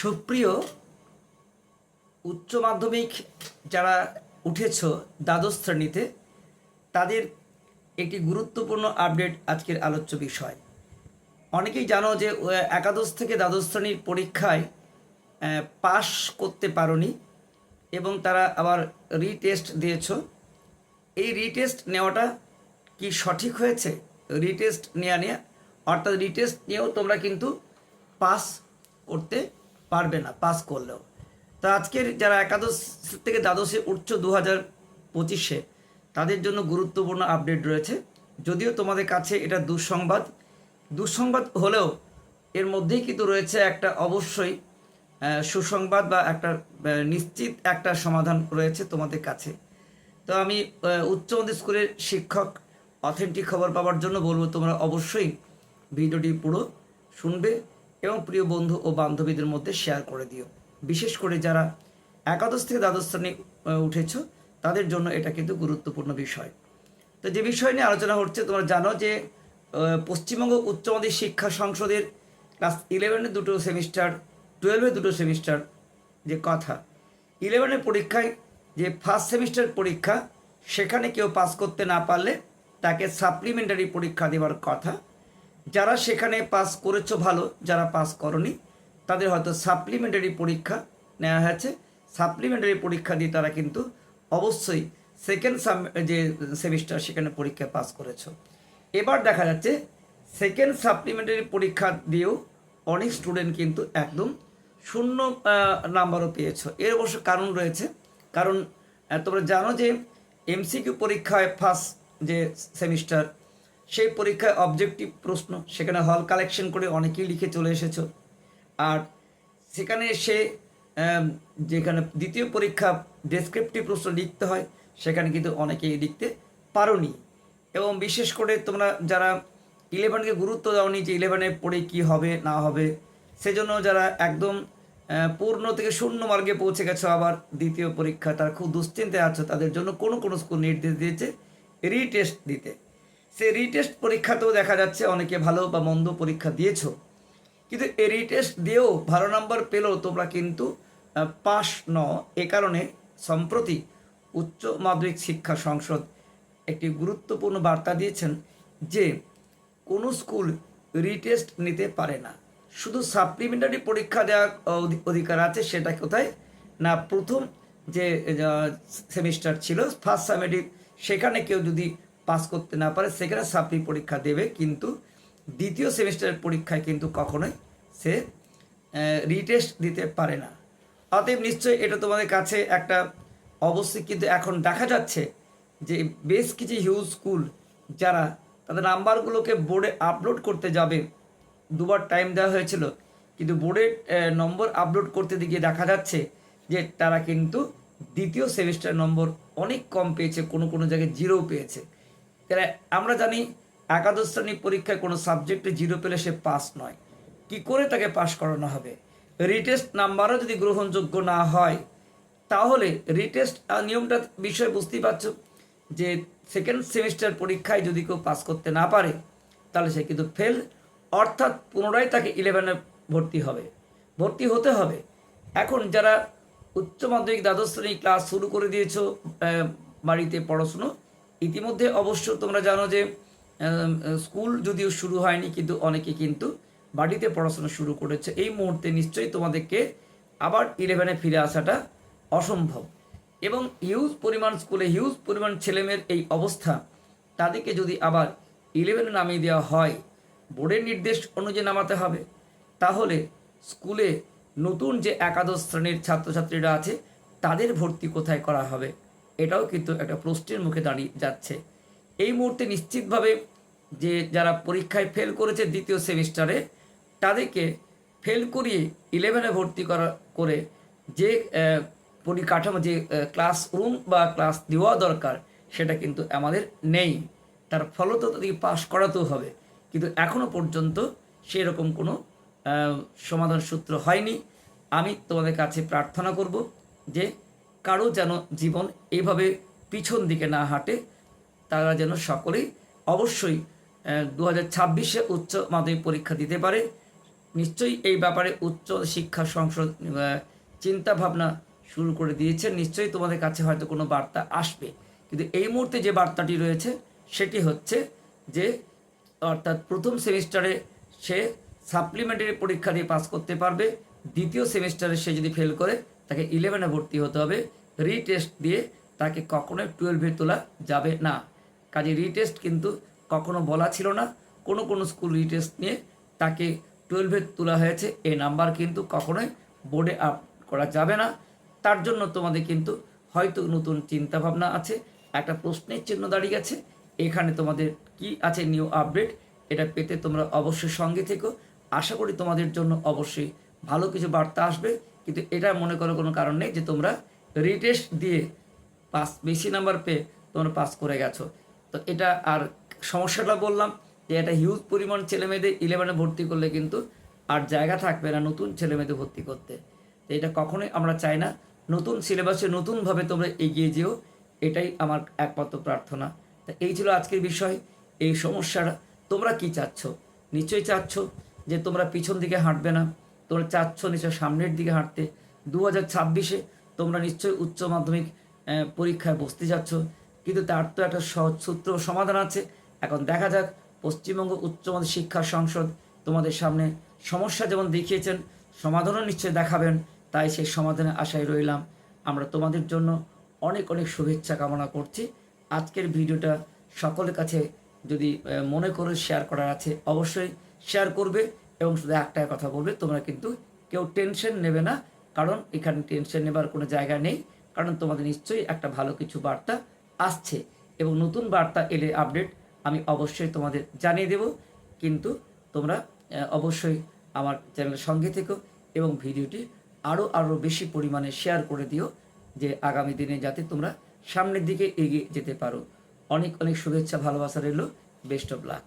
সুপ্রিয় উচ্চ মাধ্যমিক যারা উঠেছ দ্বাদশ শ্রেণীতে, তাদের একটি গুরুত্বপূর্ণ আপডেট আজকের আলোচ্য বিষয়। অনেকেই জানো যে একাদশ থেকে দ্বাদশ শ্রেণির পরীক্ষায় পাশ করতে পারোনি এবং তারা আবার রিটেস্ট দিয়েছ। এই রিটেস্ট নেওয়াটা কি সঠিক হয়েছে? রিটেস্ট নেওয়া নেওয়া অর্থাৎ রিটেস্ট নিয়েও তোমরা কিন্তু পাস করতে পারবে না পাস করলেও। তা আজকের যারা একাদশ থেকে দ্বাদশে উচ্চ দু হাজার পঁচিশে, তাদের জন্য গুরুত্বপূর্ণ আপডেট রয়েছে। যদিও তোমাদের কাছে এটা দুঃসংবাদ দুঃসংবাদ হলেও এর মধ্যেই কিন্তু রয়েছে একটা অবশ্যই সুসংবাদ বা একটা নিশ্চিত একটা সমাধান রয়েছে তোমাদের কাছে। তো আমি উচ্চ মাধ্যমিক স্কুলের শিক্ষক অথেন্টিক খবর পাওয়ার জন্য বলব, তোমরা অবশ্যই ভিডিওটি পুরো শুনবে। এবং প্রিয় বন্ধু ও বান্ধবীদের মধ্যে শেয়ার করে দিও। বিশেষ করে যারা একাদশ থেকে দ্বাদশ শ্রেণি উঠেছো, তাদের জন্য এটা কিন্তু গুরুত্বপূর্ণ বিষয়। তো যে বিষয় নিয়ে আলোচনা হচ্ছে, তোমরা জানো যে পশ্চিমবঙ্গ উচ্চ মাধ্যমিক শিক্ষা সংসদের ক্লাস ইলেভেনের দুটো সেমিস্টার টুয়েলভের দুটো সেমিস্টার যে কথা ইলেভেনের পরীক্ষায় যে ফার্স্ট সেমিস্টার পরীক্ষা, সেখানে কেউ পাস করতে না পারলে তাকে সাপ্লিমেন্টারি পরীক্ষা দেওয়ার কথা যারা সেখানে পাস করেছ ভালো, যারা পাস করনি, তাদের হয়তো সাপ্লিমেন্টারি পরীক্ষা নেওয়া হয়েছে। সাপ্লিমেন্টারি পরীক্ষা দিয়ে তারা কিন্তু অবশ্যই সেকেন্ড সাম যে সেমিস্টার সেখানে পরীক্ষা পাস করেছ। এবার দেখা যাচ্ছে সেকেন্ড সাপ্লিমেন্টারি পরীক্ষা দিয়েও অনেক স্টুডেন্ট কিন্তু একদম শূন্য নাম্বারও পেয়েছ। এর অবশ্য কারণ রয়েছে, কারণ তোমরা জানো যে এমসিকিউ পরীক্ষায় ফার্স্ট যে সেমিস্টার সেই পরীক্ষায় অবজেক্টিভ প্রশ্ন, সেখানে হল কালেকশন করে অনেকেই লিখে চলে এসেছ। আর সেখানে সে যেখানে দ্বিতীয় পরীক্ষা ডেসক্রিপটিভ প্রশ্ন লিখতে হয়, সেখানে কিন্তু অনেকেই লিখতে পারোনি। এবং বিশেষ করে তোমরা যারা ইলেভেনকে গুরুত্ব দাওনি যে ইলেভেনে পড়ে কি হবে, না হবে, সেজন্য যারা একদম পূর্ণ থেকে শূন্য মার্গে পৌঁছে গেছো আবার দ্বিতীয় পরীক্ষা, তারা খুব দুশ্চিন্তায় আছো, তাদের জন্য কোনো কোনো স্কুল নির্দেশ দিয়েছে রিটেস্ট দিতে। সেই রিটেস্ট পরীক্ষাতেও দেখা যাচ্ছে অনেকে ভালো বা মন্দ পরীক্ষা দিয়েছ। কিন্তু এই রিটেস্ট দিয়েও ভালো নাম্বার পেলেও তোমরা কিন্তু পাস ন। এ কারণে সম্প্রতি উচ্চ মাধ্যমিক শিক্ষা সংসদ একটি গুরুত্বপূর্ণ বার্তা দিয়েছেন যে, কোনো স্কুল রিটেস্ট নিতে পারে না। শুধু সাপ্লিমেন্টারি পরীক্ষা দেওয়ার অধিকার আছে সেটা কোথায়? না, প্রথম যে সেমিস্টার ছিল ফার্স্ট সেমিস্টার সেখানে কেউ যদি পাস করতে না পারে, সেখানে সাপ্লি পরীক্ষা দেবে, কিন্তু দ্বিতীয় সেমিস্টারের পরীক্ষায় কিন্তু কখনোই সে রিটেস্ট দিতে পারে না। অতএব নিশ্চয়ই এটা তোমাদের কাছে একটা অবশ্যই কিন্তু এখন দেখা যাচ্ছে যে বেশ কিছু হিউজ স্কুল যারা তাদের নাম্বারগুলোকে বোর্ডে আপলোড করতে যাবে, দুবার টাইম দেওয়া হয়েছিল, কিন্তু বোর্ডে নম্বর আপলোড করতে গিয়ে দেখা যাচ্ছে যে তারা কিন্তু দ্বিতীয় সেমিস্টার নম্বর অনেক কম পেয়েছে, কোনো কোনো জায়গায় জিরো পেয়েছে। তারা আমরা জানি একাদশ শ্রেণি পরীক্ষায় কোনো সাবজেক্টে জিরো পেলে সে পাস নয়। কি করে তাকে পাস করানো হবে? রিটেস্ট নাম্বারও যদি গ্রহণযোগ্য না হয়, তাহলে রিটেস্ট নিয়মটা বিষয় বুঝতেই পারছ যে সেকেন্ড সেমিস্টার পরীক্ষায় যদি কেউ পাস করতে না পারে, তাহলে সে কিন্তু ফেল অর্থাৎ পুনরায় তাকে ইলেভেনে ভর্তি হবে। ভর্তি হতে হবে। এখন যারা উচ্চ মাধ্যমিক দ্বাদশ শ্রেণি ক্লাস শুরু করে দিয়েছ বাড়িতে পড়াশুনো ইতিমধ্যে অবশ্য তোমরা জানো যে স্কুল যদিও শুরু হয়নি, কিন্তু অনেকে কিন্তু বাড়িতে পড়াশোনা শুরু করেছে। এই মুহূর্তে নিশ্চয়ই তোমাদেরকে আবার ইলেভেনে ফিরে আসাটা অসম্ভব। এবং হিউজ পরিমাণ স্কুলে হিউজ পরিমাণ ছেলেমেয়ের এই অবস্থা, তাদেরকে যদি আবার ইলেভেনে নামিয়ে দেওয়া হয়, বোর্ডের নির্দেশ অনুযায়ী নামাতে হবে, তাহলে স্কুলে নতুন যে একাদশ শ্রেণির ছাত্রছাত্রীরা আছে, তাদের ভর্তি কোথায় করা হবে? এটাও কিন্তু একটা প্রশ্নের মুখে দাঁড়িয়ে যাচ্ছে। এই মুহূর্তে নিশ্চিতভাবে যে যারা পরীক্ষায় ফেল করেছে দ্বিতীয় সেমিস্টারে তাদেরকে ফেল করিয়ে ইলেভেনে ভর্তি করা, করে যে পরিকাঠামো, যে ক্লাসরুম বা ক্লাস দেওয়া দরকার, সেটা কিন্তু আমাদের নেই। তার ফলত তাদেরকে পাশ করাতেও হবে। কিন্তু এখনও পর্যন্ত সেরকম কোনো সমাধান সূত্র হয়নি। আমি তোমাদের কাছে প্রার্থনা করব যে কারও যেন জীবন এইভাবে পিছন দিকে না হাঁটে, তারা যেন সকলেই অবশ্যই দু হাজার ছাব্বিশে উচ্চ মাধ্যমিক পরীক্ষা দিতে পারে। নিশ্চয়ই এই ব্যাপারে উচ্চ শিক্ষা সংসদ চিন্তা ভাবনা শুরু করে দিয়েছে। নিশ্চয়ই তোমাদের কাছে হয়তো কোনো বার্তা আসবে। কিন্তু এই মুহূর্তে যে বার্তাটি রয়েছে, সেটি হচ্ছে যে, অর্থাৎ প্রথম সেমিস্টারে সে সাপ্লিমেন্টারি পরীক্ষা দিয়ে পাস করতে পারবে। দ্বিতীয় সেমিস্টারে সে যদি ফেল করে তাকে ইলেভেনে ভর্তি হতে হবে। রিটেস্ট দিয়ে তাকে কখনোই টুয়েলভে তোলা যাবে না। কাজে রিটেস্ট কিন্তু কখনো বলা ছিল না। কোনো কোনো স্কুল রিটেস্ট নিয়ে তাকে টুয়েলভে তোলা হয়েছে। এই নাম্বার কিন্তু কখনোই বোর্ডে আপ করা যাবে না। তার জন্য তোমাদের কিন্তু হয়তো নতুন চিন্তাভাবনা আছে। একটা প্রশ্নের চিহ্ন দাঁড়িয়ে গেছে। এখানে তোমাদের কি আছে নিউ আপডেট এটা পেতে তোমরা অবশ্যই সঙ্গে থেকো। আশা করি তোমাদের জন্য অবশ্যই ভালো কিছু বার্তা আসবে। কিন্তু এটা মনে করো কোনো কারণ নেই যে তোমরা রিটেস্ট দিয়ে পাস বেশি নাম্বার পেয়ে তোমরা পাস করে গেছো। তো এটা আর সমস্যাটা বললাম যে এটা হিউজ পরিমাণ ছেলে মেয়েদের ইলেভেনে ভর্তি করলে কিন্তু আর জায়গা থাকবে না নতুন ছেলে মেয়েদের ভর্তি করতে। তো এটা কখনোই আমরা চাই না। নতুন সিলেবাসে নতুনভাবে তোমরা এগিয়ে যেও, এটাই আমার একমাত্র প্রার্থনা। তা এই ছিল আজকের বিষয়। এই সমস্যাটা তোমরা কি চাচ্ছ? নিশ্চয়ই চাচ্ছ যে তোমরা পিছন দিকে হাঁটবে না। তোমরা চাচ্ছ নিশ্চয় সামনের দিকে হাঁটতে। দু হাজার ছাব্বিশে তোমরা নিশ্চয়ই উচ্চ মাধ্যমিক পরীক্ষায় বসতে যাচ্ছ। কিন্তু তার তো একটা সহজ সূত্র সমাধান আছে। এখন দেখা যাক, পশ্চিমবঙ্গ উচ্চ মাধ্যমিক শিক্ষা সংসদ তোমাদের সামনে সমস্যা যেমন দেখিয়েছেন, সমাধানও নিশ্চয়ই দেখাবেন। তাই সেই সমাধানের আশায় রইলাম। আমরা তোমাদের জন্য অনেক অনেক শুভেচ্ছা কামনা করছি। আজকের ভিডিওটা সকলের কাছে যদি মনে করে শেয়ার করার আছে, অবশ্যই শেয়ার করবে। এবং শুধু একটাই কথা বলবে, তোমরা কিন্তু কেউ টেনশন নেবে না, কারণ এখানে টেনশন নেবার কোনো জায়গা নেই, কারণ তোমাদের নিশ্চয়ই একটা ভালো কিছু বার্তা আসছে। এবং নতুন বার্তা এলে আপডেট আমি অবশ্যই তোমাদের জানিয়ে দেব, কিন্তু তোমরা অবশ্যই আমার চ্যানেলের সঙ্গে থেকো এবং ভিডিওটি আরও আরও বেশি পরিমাণে শেয়ার করে দিও, যে আগামী দিনে যাতে তোমরা সামনের দিকে এগিয়ে যেতে পারো। অনেক অনেক শুভেচ্ছা, ভালোবাসা রইল বেস্ট অফ লাক